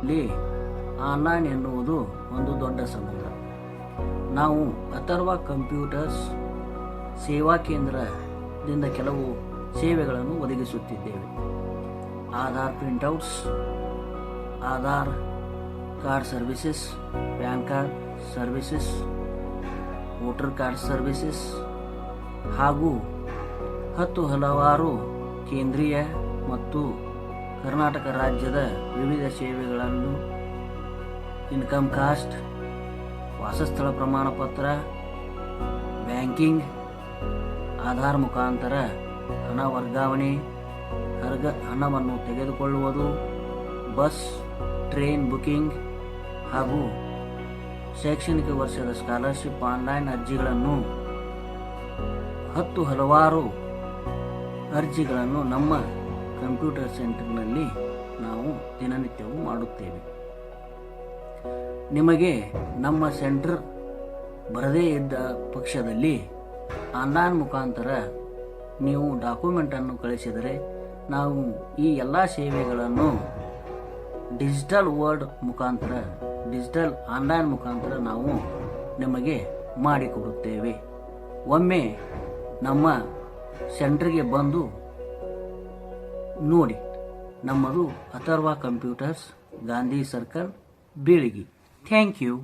ಇಲ್ಲಿ ಆನ್ಲೈನ್ ಎನ್ನುವುದು ಒಂದು ದೊಡ್ಡ ಸಮುದ್ರ ನಾವು ಅಥರ್ವ ಕಂಪ್ಯೂಟರ್ಸ್ ಸೇವಾ ಕೇಂದ್ರದಿಂದ ಕೆಲವು ಸೇವೆಗಳನ್ನು ಒದಗಿಸುತ್ತಿದ್ದೇವೆ. Aadhaar printouts Aadhaar card services, PAN card services, voter card services ಹಾಗೂ ಹತ್ತು ಹಲವಾರು ಕೇಂದ್ರೀಯ ಮತ್ತು ಕರ್ನಾಟಕ ರಾಜ್ಯದ ವಿವಿಧ ಸೇವೆಗಳನ್ನು ಇನ್ಕಮ್ ಕಾಸ್ಟ್, ವಾಸಸ್ಥಳ ಪ್ರಮಾಣ ಪತ್ರ, ಬ್ಯಾಂಕಿಂಗ್, ಆಧಾರ್ ಮುಖಾಂತರ ಹಣ ವರ್ಗಾವಣೆ ಹರ್ಗ ಹಣವನ್ನು ತೆಗೆದುಕೊಳ್ಳುವುದು, ಬಸ್, ಟ್ರೈನ್ ಬುಕಿಂಗ್ ಹಾಗೂ ಶೈಕ್ಷಣಿಕ ವರ್ಷದ ಸ್ಕಾಲರ್ಶಿಪ್ ಆನ್ಲೈನ್ ಅರ್ಜಿಗಳನ್ನು, ಹತ್ತು ಹಲವಾರು ಅರ್ಜಿಗಳನ್ನು ನಮ್ಮ ಕಂಪ್ಯೂಟರ್ ಸೆಂಟರ್ನಲ್ಲಿ ನಾವು ದಿನನಿತ್ಯವೂ ಮಾಡುತ್ತೇವೆ. ನಿಮಗೆ ನಮ್ಮ ಸೆಂಟರ್ ಬರದೇ ಇದ್ದ ಪಕ್ಷದಲ್ಲಿ ಆನ್ಲೈನ್ ಮುಖಾಂತರ ನೀವು ಡಾಕ್ಯುಮೆಂಟನ್ನು ಕಳಿಸಿದರೆ ನಾವು ಈ ಎಲ್ಲ ಸೇವೆಗಳನ್ನು ಡಿಜಿಟಲ್ ವರ್ಡ್ ಮುಖಾಂತರ, ಡಿಜಿಟಲ್ ಆನ್ಲೈನ್ ಮುಖಾಂತರ ನಾವು ನಿಮಗೆ ಮಾಡಿಕೊಡುತ್ತೇವೆ. ಒಮ್ಮೆ ನಮ್ಮ ಸೆಂಟ್ರಿಗೆ ಬಂದು ನೋಡಿ ನಮ್ಮದು Atharva computers Gandhi circle Bilagi. Thank you